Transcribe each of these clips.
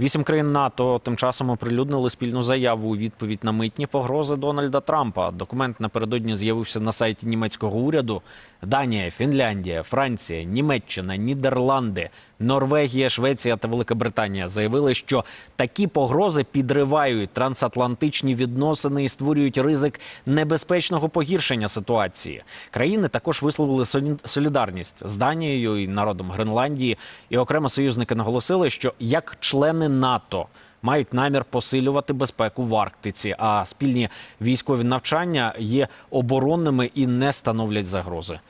Вісім країн НАТО тим часом оприлюднили спільну заяву у відповідь на митні погрози Дональда Трампа. Документ напередодні з'явився на сайті німецького уряду. Данія, Фінляндія, Франція, Німеччина, Нідерланди, Норвегія, Швеція та Велика Британія заявили, що такі погрози підривають трансатлантичні відносини і створюють ризик небезпечного погіршення ситуації. Країни також висловили солі- солідарність з Данією і народом Гренландії. І окремо союзники наголосили, що як члени НАТО мають намір посилювати безпеку в Арктиці, а спільні військові навчання є оборонними і не становлять загрози.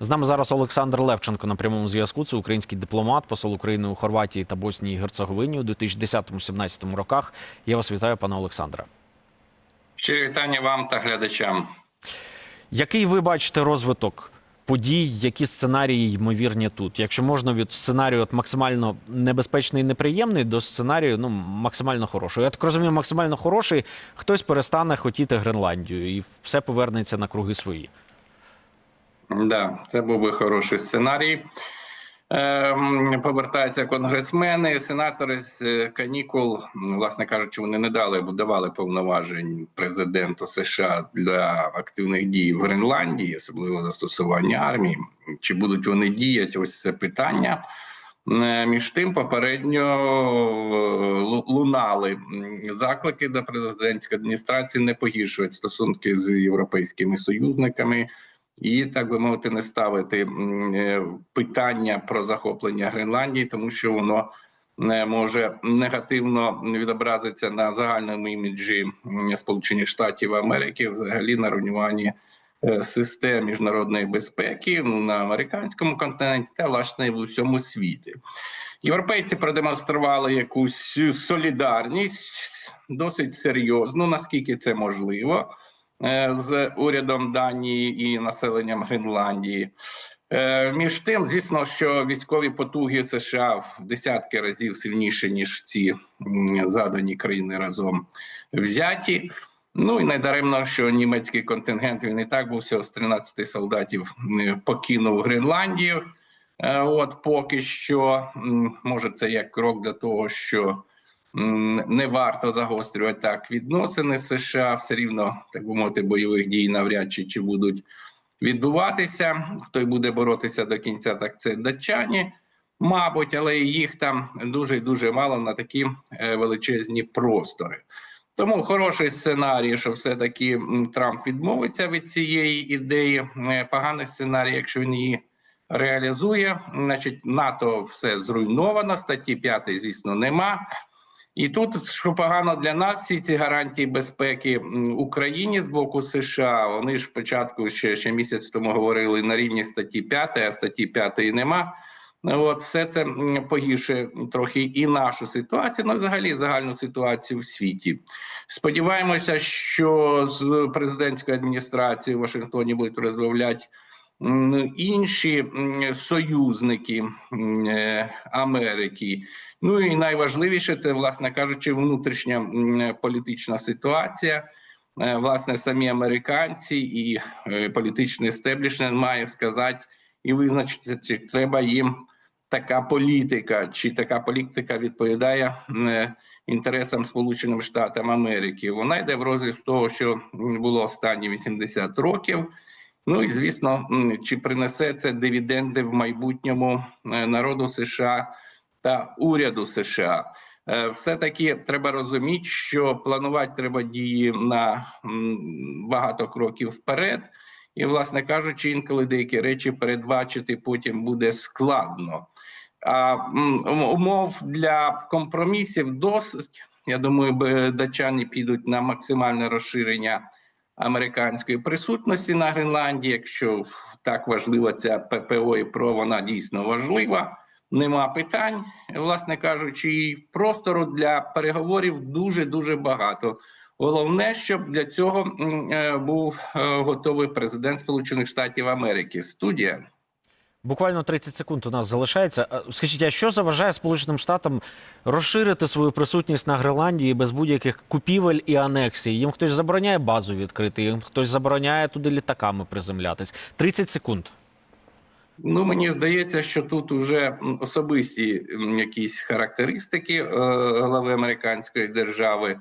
З нами зараз Олександр Левченко на прямому зв'язку. Це український дипломат, посол України у Хорватії та Боснії і Герцеговині у 2010-2017 роках. Я вас вітаю, пане Олександре. Щирі вітання вам та глядачам. Який ви бачите розвиток подій, які сценарії ймовірні тут? Якщо можна від сценарію от максимально небезпечний і неприємний до сценарію ну максимально хороший. Я так розумію, максимально хороший, хтось перестане хотіти Гренландію і все повернеться на круги свої. Да, це був би хороший сценарій. Ем, повертаються конгресмени, сенатори з е, канікул, власне кажучи, вони не дали давали повноважень президенту США для активних дій в Гренландії, особливо застосування армії. Чи будуть вони діяти? Ось це питання. Е, Між тим, попередньо лунали заклики до президентської адміністрації не погіршувати стосунки з європейськими союзниками і так би мовити, не ставити е, питання про захоплення Гренландії, тому що воно не може негативно відобразитися на загальному іміджі Сполучених Штатів Америки, взагалі на руйнуванні е, систем міжнародної безпеки ну, на американському континенті та власне в усьому світі. Європейці продемонстрували якусь солідарність досить серйозну, наскільки це можливо з урядом Данії і населенням Гренландії. Е, Між тим, звісно, що військові потуги США в десятки разів сильніші, ніж ці задані країни разом взяті. Ну і не даремно, що німецький контингент він і так був всього з 13 солдатів е, покинув Гренландію. Е, От поки що, може, це як крок для того, що не варто загострювати так відносини з США. Все рівно, так би мовити, бойових дій навряд чи, чи будуть відбуватися. Хто й буде боротися до кінця, так це датчані, мабуть, але їх там дуже і дуже мало на такі е, величезні простори. Тому хороший сценарій, що все-таки Трамп відмовиться від цієї ідеї. Е, Поганий сценарій, якщо він її реалізує, значить НАТО все зруйновано. Статті 5, звісно, нема. І тут, що погано для нас, всі ці гарантії безпеки Україні з боку США. Вони ж спочатку ще, ще місяць тому говорили на рівні статті 5, а статті 5 нема. От все це погіршує трохи і нашу ситуацію, ну взагалі загальну ситуацію в світі. Сподіваємося, що з президентської адміністрації в Вашингтоні будуть розмовляти інші союзники е, Америки. Ну і найважливіше це, власне кажучи, внутрішня політична ситуація. Е, Власне, самі американці і е, політичний естеблішмент має сказати і визначити, чи треба їм така політика, чи така політика відповідає інтересам Сполученим Штатам Америки. Вона йде в розріз того, що було останні 80 років. Ну і звісно, чи принесе це дивіденди в майбутньому е, народу США та уряду США. Е, Все-таки треба розуміти, що планувати треба дії на багато кроків вперед, і, власне кажучи, інколи деякі речі передбачити потім буде складно. А умов для компромісів досить. Я думаю, датчани підуть на максимальне розширення американської присутності на Гренландії. Якщо так важлива ця ППО і ПРО, вона дійсно важлива. Нема питань, власне кажучи, і простору для переговорів дуже дуже багато. Головне, щоб для цього е, був е, готовий президент Сполучених Штатів Америки. Студія. Буквально 30 секунд у нас залишається. Скажіть, а що заважає Сполученим Штатам розширити свою присутність на Гренландії без будь-яких купівель і анексій? Їм хтось забороняє базу відкрити, їм хтось забороняє туди літаками приземлятись. 30 секунд. Ну, мені здається, що тут вже особисті якісь характеристики е, глави американської держави,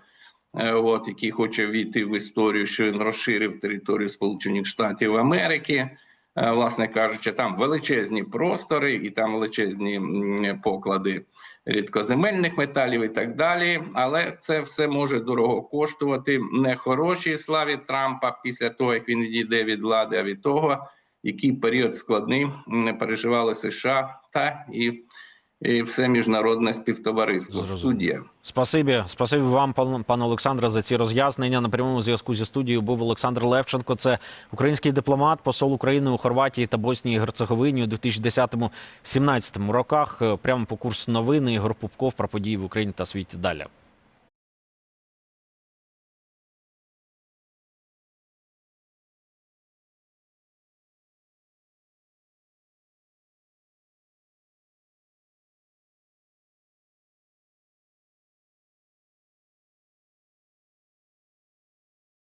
е, от, який хоче війти в історію, що він розширив територію Сполучених Штатів Америки. Е, Власне кажучи, там величезні простори і там величезні поклади рідкоземельних металів і так далі. Але це все може дорого коштувати не хорошій славі Трампа після того, як він відійде від влади, а від того, який період складний не переживали США та і, і все міжнародне співтовариство. Зрозуміло. Студія. Спасибі, спасибі вам, пан, пане Олександре, за ці роз'яснення. На прямому зв'язку зі студією був Олександр Левченко. Це український дипломат, посол України у Хорватії та Боснії і Герцеговині у 2010-2017 роках. Прямо по курсу новини Ігор Пупков про події в Україні та світі. Далі.